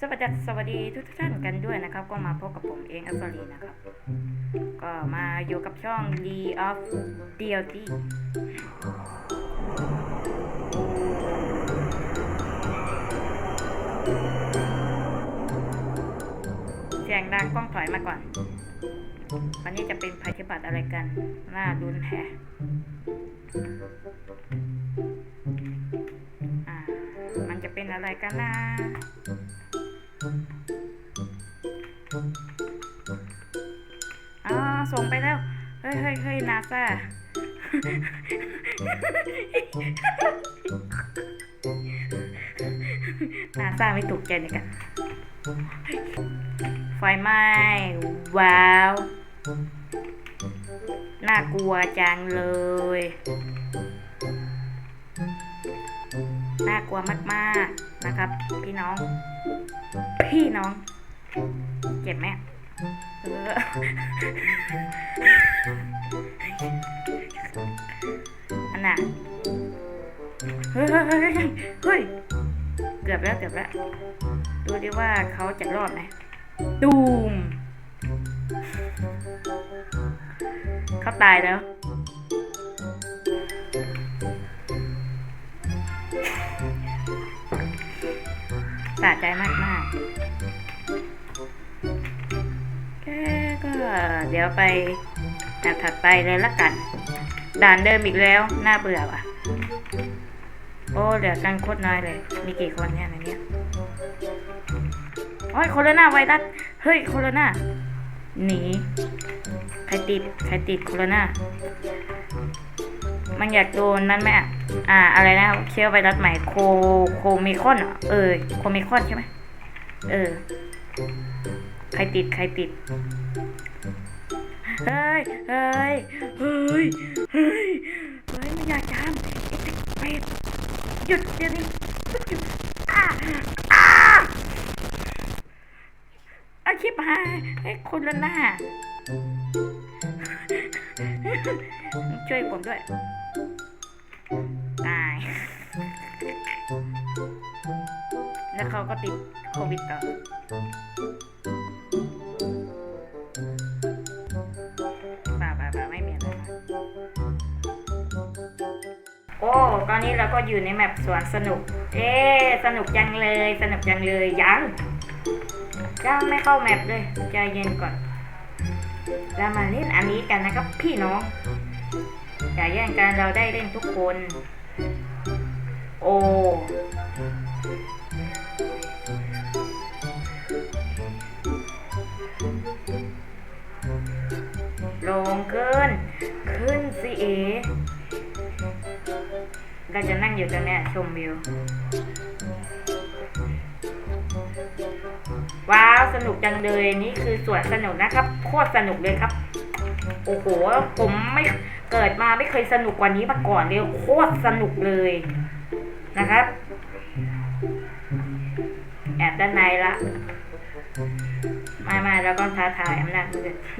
สวัสดีสวัสดีทุกท่านกันด้วยนะครับ ก็มาพบกับผมเองอัศรีนะครับ ก็มาอยู่กับช่อง D of DLT เสียงดังกล้องถอยมาก่อน วันนี้จะเป็นภัยพิบัติอะไรกัน น่าดุนแฮะอ่ามันจะเป็นอะไรกันนะ อ๋อส่งไปแล้ว เฮ้ยเฮ้ยเฮ้ยนาซานาซาไม่ถูกใจเลยกันไฟไหม้ ว้าว น่ากลัวจังเลย น่ากลัวมาก ๆ นะครับ พี่น้อง พี่น้อง เจ็บไหมเอออันน่ะเฮ้ยเฮ้ยเกือบแล้วเกือบแล้ว ดูดิว่าเขาจะรอดไหมตูมเขาตายแล้วสะใจมากมาก เดี๋ยวไปด่านถัดไปเลยละกัน ด่านเดิมอีกแล้วน่าเบื่อว่ะ โอ้เหลือกันโคตรน้อยเลย มีกี่คนเนี่ยในนี้โอ้ยโคโรนาไวรัสเฮ้ยโคโรนาหนีใครติดใครติดโคโรนามันอยากโดนนั่นไหมอะอ่า อะไรนะเชื้อไวรัสใหม่โคโคมิคอนเอเออโคมิคอนใช่ไหมเออ ใครติดใครติด เฮ้ย เฮ้ย เฮ้ย เฮ้ย เฮ้ยไม่อยากจามไอ้เด็กเป็ดหยุดเดี๋ยวนี้หยุดอ้าอ้าอาชิบหายไอ้คนละหน้า ช่วยผมด้วย ตาย แล้วเขาก็ติดโควิดต่อ โอ้ตอนนี้เราก็อยู่ในแมปสวนสนุก เอ๊สนุกจังเลย สนุกจังเลยยังยังไม่เข้าแมปเลยใจเย็นก่อนเรามาเล่นอันนี้กันนะครับ พี่น้องอย่าแย่งกันเราได้เล่นทุกคน โอ้ลงขึ้นขึ้นสิเอ เราจะนั่งอยู่ตรงเนี้ยชมวิว ว้าว สนุกจังเลย นี่คือสวนสนุกนะครับ โคตรสนุกเลยครับ โอ้โห ผมไม่เกิดมาไม่เคยสนุกกว่านี้มาก่อนเลยโคตรสนุกเลยนะครับ แอบด้านในละมามาแล้วก็ท้าทายอำนาจ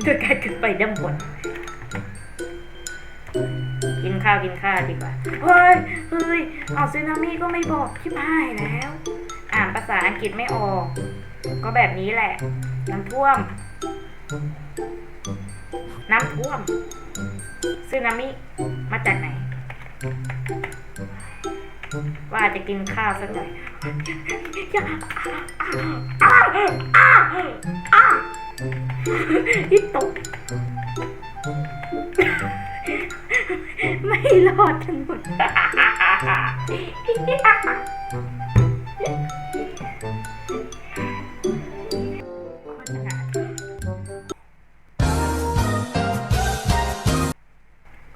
ด้วยการขึ้นไปด้านบน ข้าวกินข้าวดีกว่า เฮ้ยเฮ้ยเอาซึนามิก็ไม่บอกชิบหายแล้ว อ่านภาษาอังกฤษไม่ออก ก็แบบนี้แหละ น้ำท่วม น้ำท่วมซึนามิมาจากไหน ว่าจะกินข้าวสักหน่อยอย่าอ้าอ้าอ้าที่ตก รอดทั้งหมด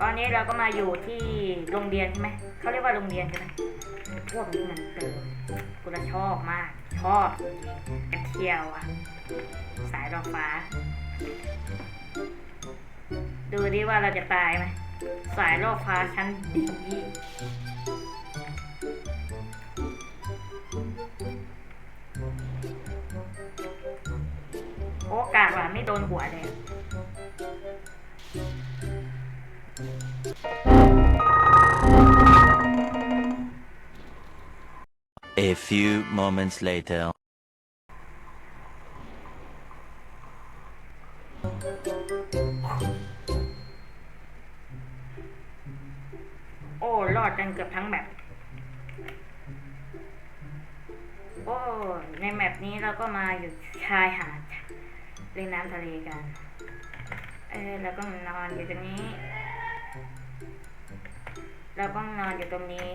ตอนนี้เราก็มาอยู่ที่โรงเรียนใช่ไหม เขาเรียกว่าโรงเรียนใช่ไหมพวกนี้มันเติมกูจะชอบมาก ชอบจริงกระเที่ยวอะ สายดอกฟ้า ดูดิว่าเราจะตายไหม สายรอบฟ้าชั้นดีโอกาสว่าไม่โดนหัวเลย A few moments later. ในแมปนี้เราก็มาอยู่ชายหาดเล่นน้ำทะเลกัน เออแล้วก็นอนอยู่ตรงนี้เราก็นอนอยู่ตรงนี้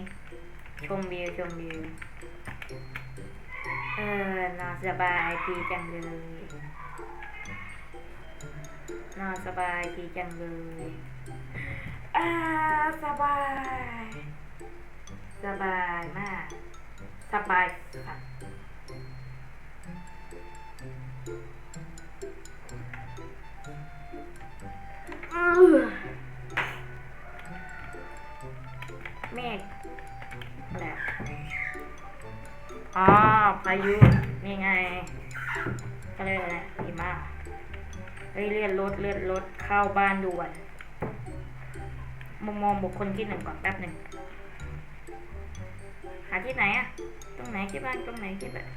ชมวิวชมวิว เออนอนสบายดีจังเลยนอนสบายดีจังเลยอ่าสบาย สบายมาก สบายสัสอื้อเมฆแบบอ๋อพายุนี่ไง ก็เลยอะไรหิมะเฮ้ยเลื่อนรถเลื่อนรถเข้าบ้านด่วนมุมมองบุคคลที่หนึ่งก่อนแป๊บหนึ่ง หาที่ไหนอะ ตรงไหนที่บ้านตรงไหนที่แบบ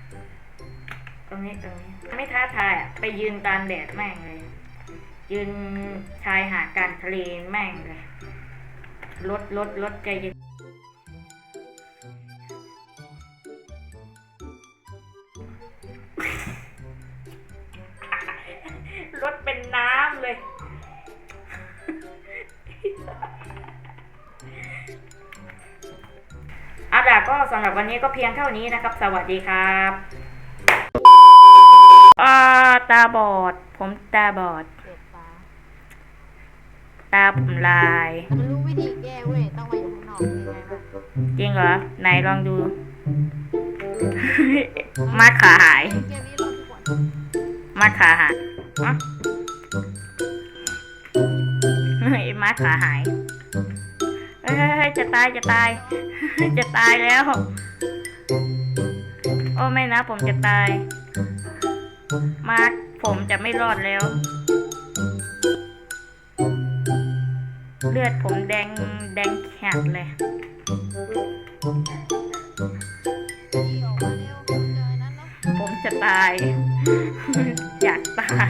ตรงนี้ตรงนี้ ไม่ท้าทายอะ ไปยืนตามแดดแม่งเลย ยืนชายหาดกลารทะเลแม่งเลยรถรถรถใจเย็นรถเป็นน้ำเลย ก็สำหรับวันนี้ก็เพียงเท่านี้นะครับ สวัสดีครับอ่าตาบอด ผมตาบอดเจ็บตาตาผมลาย มันรู้วิธีแก้เว้ย ต้องมาอยู่ข้างนอกยังไงบ้างจริงเหรอ ไหนลองดูมาขาหาย เกมนี้รอดทุกวันมาขาหายอะเฮ้ยมาขาหายเอ้ ยจะตายจะตาย จะตายแล้ว โอ้ไม่นะผมจะตาย มาร์คผมจะไม่รอดแล้ว เลือดผมแดงแดงแข็งเลยผมจะตาย อยากตาย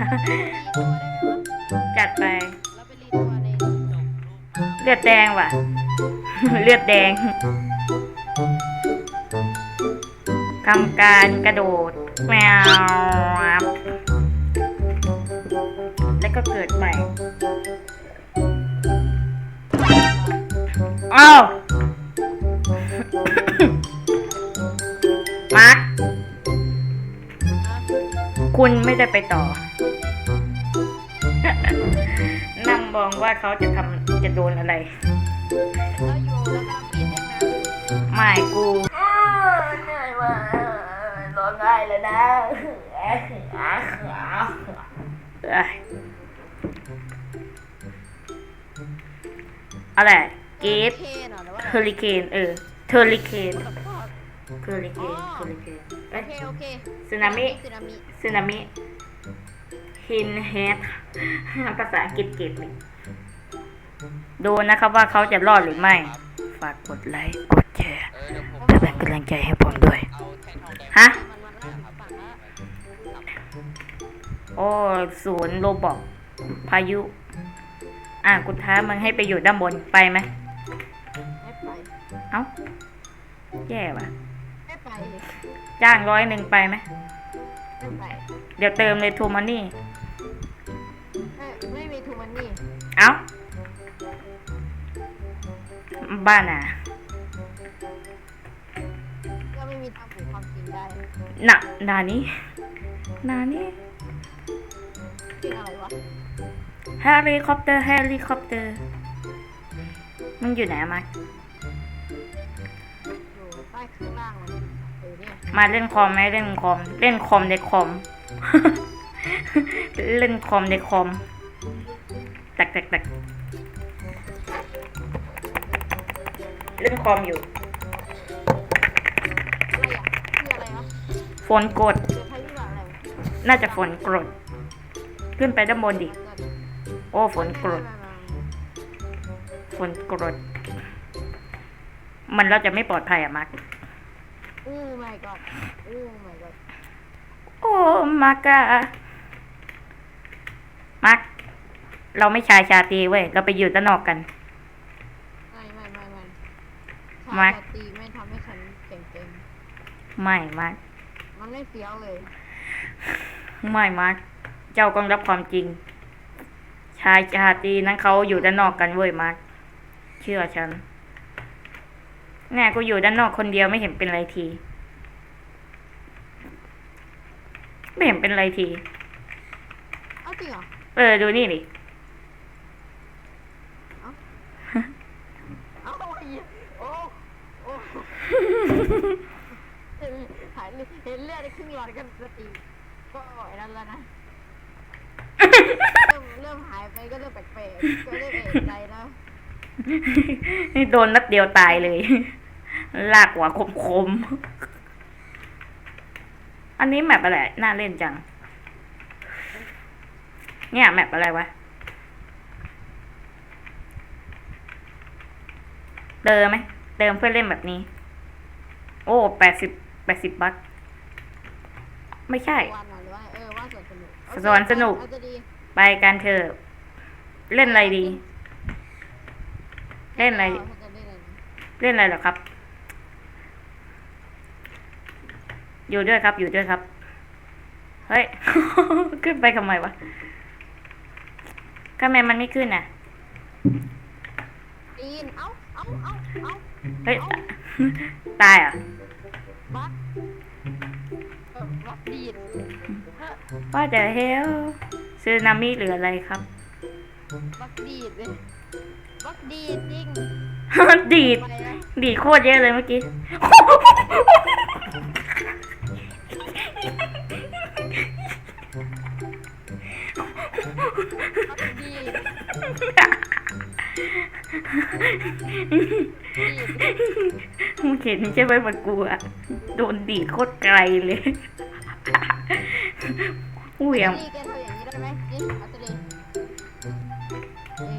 จัดไปเลือดแดงว่ะ เลือดแดงทำการกระโดดแมวแล้วก็เกิดใหม่อ้าวมาร์คคุณไม่ได้ไปต่อ นั่งมองว่าเขาจะทำจะโดนอะไร แล้วอยู่แล้วกำลังปีนเล่นน้ำไม่กูเหนื่อยว่ะร้องไห้แล้วนะอะไรเกตเคนเหรอหรือว่าเฮอริเคนเออเทอริเคนตบพ่อเฮอริเคนเฮอริเคนเอ้โอยเคโอเคสึนามิสึนามิสึนามิฮินเฮดภาษาอังกฤษเก็บเลย ดูนะครับว่าเขาจะรอดหรือไม่ ฝากกดไลค์ กดแชร์เออเดี๋ยวผมเพื่อเป็นกำลังใจให้ผมด้วยเอาแท่งทองแดงฮะมันมันมันฝั่งละโอ้ศูนย์โลบอก พายุ อะกูท้ามึงให้ไปอยู่ด้านบน ไปไหม ไม่ไป เอ้า แย่ว่ะ ไม่ไป จ้างร้อยหนึ่งไปไหม ไม่ไป เดี๋ยวเติมเลยทูมันนี่ ไม่ไม่มีทูมันนี่ เอ้า บ้านอะก็ไม่มีทางผูกความจริงได้น่ะนานี้นานี้จริงอะไรวะเฮลิคอปเตอร์เฮลิคอปเตอร์มึงอยู่ไหนอะมาอยู่ใต้ข้างล่างมันเออเนี่ยมาเล่นคอมไหมเล่นคอม เล่นคอมในคอม เล่นคอมในคอมแตกแตกแตก เล่นคอมอยู่อะไรอะคืออะไรวะฝนกดเจอใครที่ว่าอะไรวะน่าจะฝนกรด ขึ้นไปด้านบนดิ โอ้ฝนกรด ฝนกรด มันเราจะไม่ปลอดภัยอะมาร์คอู้ my god อู้ my god โอ้มากะมาร์คเราไม่ชายชาตรีเว้ย เราไปอยู่ด้านนอกกัน ไม่ไม่ไม่ไม่ ถ้า มาร์คจะตีไม่ทำให้ฉันเก่งไม่มาร์คๆมันไม่เฟี้ยวเลย ไม่มาร์คเจ้าต้องรับความจริง ชายชาตรีนั้นเขาอยู่ด้านนอกกันเว้ยมาร์คเชื่อฉันแน่กูอยู่ด้านนอกคนเดียวไม่เห็นเป็นไรที ไม่เห็นเป็นไรที เอาจริงเหรอ เออดูนี่ดิ เอาไอ้เหี้ยโอ้โอ้เห็นหายเลือดเห็นเลือดในครึ่งหลอดกันสติก็ไอ้นั่นแล้วนะเริ่มเริ่มหายไปก็เริ่มแปลกๆก็เริ่มเอกใจนะนี่โดนนัดเดียวตายเลย ลากหัวคมคมๆอันนี้แมปอะไร น่าเล่นจัง เนี่ยแมปอะไรวะเติมไหมเติมเพื่อเล่นแบบนี้ โอ้แปดสิบแปดสิบบัคไม่ใช่วันหรือว่าเออว่าสวนสนุกสวนสนุก เอาจะดีไปกันเถอะเล่นอะไรดี เล่นอะไราถ้าจะเล่นอะไรนะเล่นอะไรเหรอครับ อยู่ด้วยครับ อยู่ด้วยครับ เฮ้ย ขึ้นไปทำไมวะทำไมมันไม่ขึ้นอะ ปีนเอ้าเอ้าเอ้าเอ้า เฮ้ย ตายเหรอะบักเออบักดีดว่าแต่เฮลซึนามิหรืออะไรครับ บักดีดเลยบักดีดจริงดีด ไปนะ ดีดโคตรเยอะเลยเมื่อกี้ มึงเห็นใช่ไหมมันกูอะโดนดีดโคตรไกลเลยอุ้ยอะนี่แกทำอย่างนี้ได้ไหมนี่อัศรีเอ้ย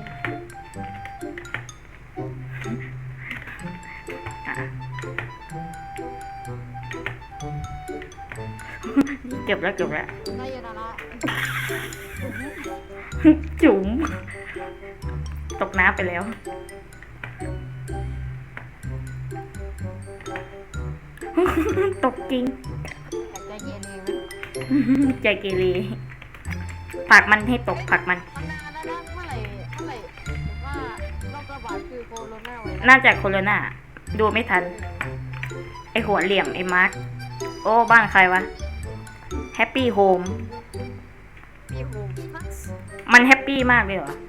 เก็บแล้วเก็บแล้วได้อยินแล้วนะจุ๋ม ตกน้ำไปแล้ว ตกจริงอยากใจเย็นเองนะใจเกเรผลักมันให้ตกผลักมันมันนานแล้วนะเมื่อไหร่เมื่อไหร่ผมว่าโรคระบาดคือโคโรนาไวรัสน่าจะโคโรนาดูไม่ทัน ไอหัวเหลี่ยม ไอมาร์คโอ้บ้านใครวะ แฮปปี้โฮมมีหูมันแฮปปี้มากเลยเหรอแ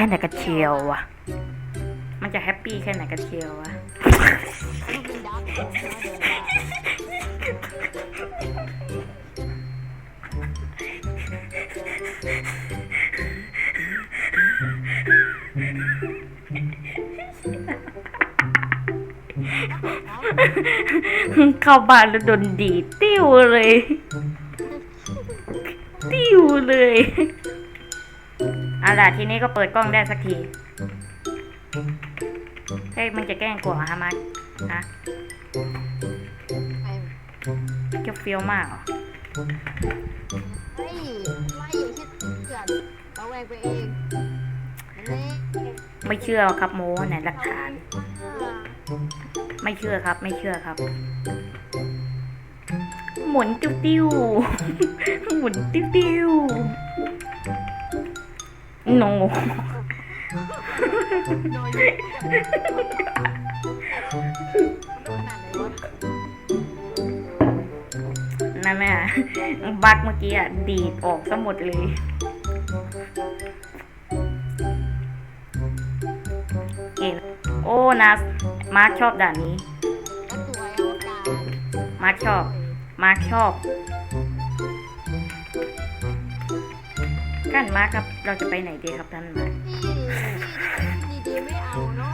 ค่ไหนกันเชียววะ มันจะแฮปปี้แค่ไหนกันเชียววะเป็นดาร์กโฮมนะเดี๋ยวว่าเข้าบ้านแล้วโดนดีดติ้วเลย ติ้วเลย เอาล่ะทีนี้ก็เปิดกล้องได้สักที เฮ้ยมันจะแกล้งกลัวเหรอฮะมัดฮะไอ้เก็บเฟี้ยวมากเหรอไม่ไม่อย่าคิดเกิดเราแวงไปเองเล่ไม่เชื่อครับโมไหนหลักฐาน ไม่เชื่อครับ ไม่เชื่อครับ หมุนติ้วติ้วหมุนติ้วติ้ว โนโดยขนาดไหนวะนั่นแม่ะบักเมื่อกี้อะ ดีดออกซะหมดเลย เก่งโอ้นะมาร์คชอบด่านนี้แล้วตัวอวกาศมาร์คชอบ มาร์คชอบ กันมาร์คครับ เราจะไปไหนดีครับท่านมาร์คที่ที่ดีๆไม่เอาเนาะ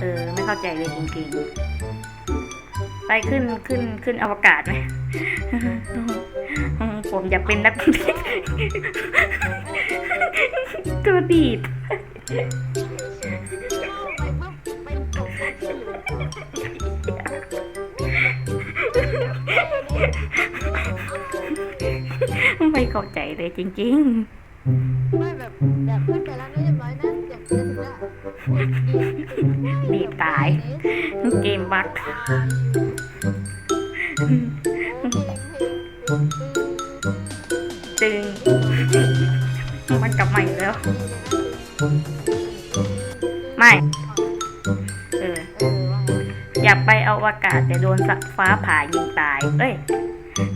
เออ ไม่เข้าใจเลยจริงๆ ไปขึ้นขึ้นขึ้นอวกาศไหมผมอยากเป็นนักตัวดีด เข้าใจเลยจริง ไม่แบบแบบขึ้นไปแล้วเรียบร้อยนะเดี๋ยวจะถึงแล้วดีบตายเกมบักตึง มันกลับมาอีกแล้ว ไม่ เออ อยากไปอวกาศแต่โดนฟ้าผ่ายิงตาย เอ้ย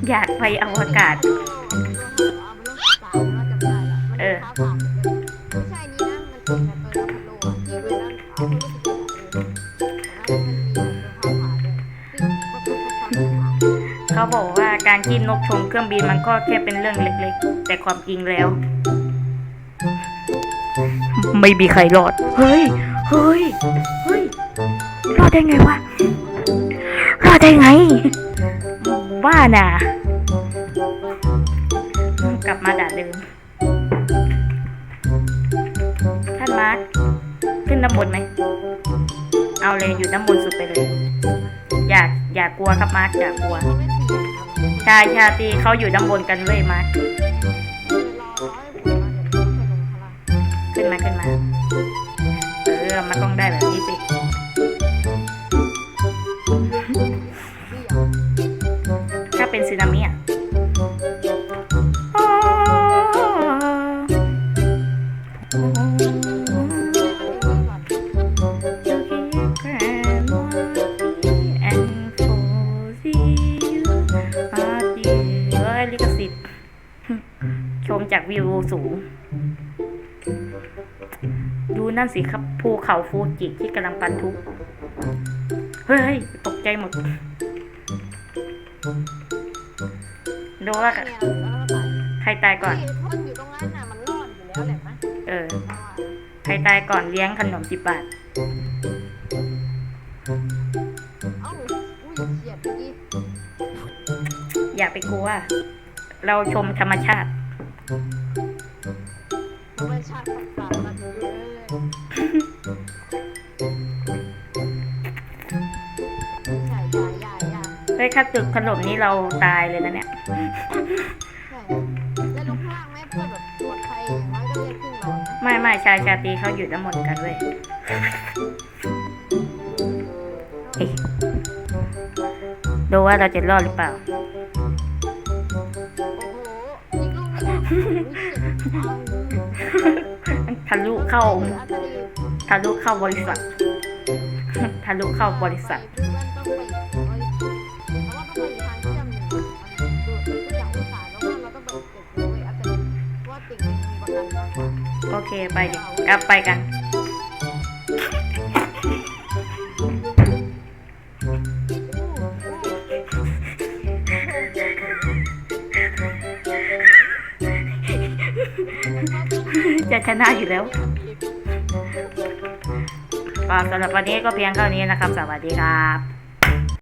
อยากไปอวกาศ เออไม่ใช่นี้นะมันเป็นแบบตัวรับพัดลมที่เป็นนั่นเขาไม่รู้สึกอะไรเลยแต่นั้นมันมีฟ้าผ่าด้วยซึ่งก็คือเขาผ่าเขาบอกว่าการที่นกชมเครื่องบินมันก็แค่เป็นเรื่องเล็กๆ แต่ความจริงแล้ว ไม่มีใครรอด เฮ้ย เฮ้ย เฮ้ย รอดได้ไงวะ รอดได้ไง ว่าน่ะ กลับมาด่าเดิม นด้านบนไหม เอาเลยอยู่ด้านบนสุดไปเลย อย่าอย่ากลัวครับมาร์คอย่ากลัวไม่ชาชาตีเขาอยู่ด้านบนกันเว้ยมาร์คขึ้นมาขึ้นมา เออมันต้องได้แบบนี้สิ เอ้ยลิขสิทธิ์ชมจากวิวสูง ดูนั่นสิครับภูเขาฟูจิที่กำลังปันทุเฮ้ย ตกใจหมด ดูว่าเนี่ยแล้วก็ตายใครตายก่อนที่พ่นอยู่ตรงนั้นน่ะมันรอดอยู่แล้วแหละมั้ยเออเพราะว่าใครตายก่อนเลี้ยงขนมสิบบาท อย่าไปกลัว เราชมธรรมชาติธรรมชาติปรับมันเลยใช่ยายายาเฮ้ยถ้าตึกขนมนี้เราตายเลยนะเนี่ยใช่แล้วลงข้างล่างไหมเพื่อแบบปลอดภัยอย่างน้อยก็เรียกขึ้นหลอดนะไม่ไม่ชายชาตรีเขาอยู่ด้านบนกันเว้ยเฮ้ยดูว่าเราจะรอดหรือเปล่า เข้าทะลุเข้าบริษัททะลุเข้าบริษัทไปเพื่อนต้องไปบริษัทเพราะว่าต้องไปทางเชื่อมหนึ่งมันดูดทุกอย่างอุตส่าห์แล้วว่าเราต้องไปเก็บเงินไว้อัตรีเพราะว่าติ่งมันมีประกันมากกว่าโอเคไปดิกลับไปกันจะชนะอยู่แล้ว ก็สำหรับวันนี้ก็เพียงเท่านี้นะครับ สวัสดีครับ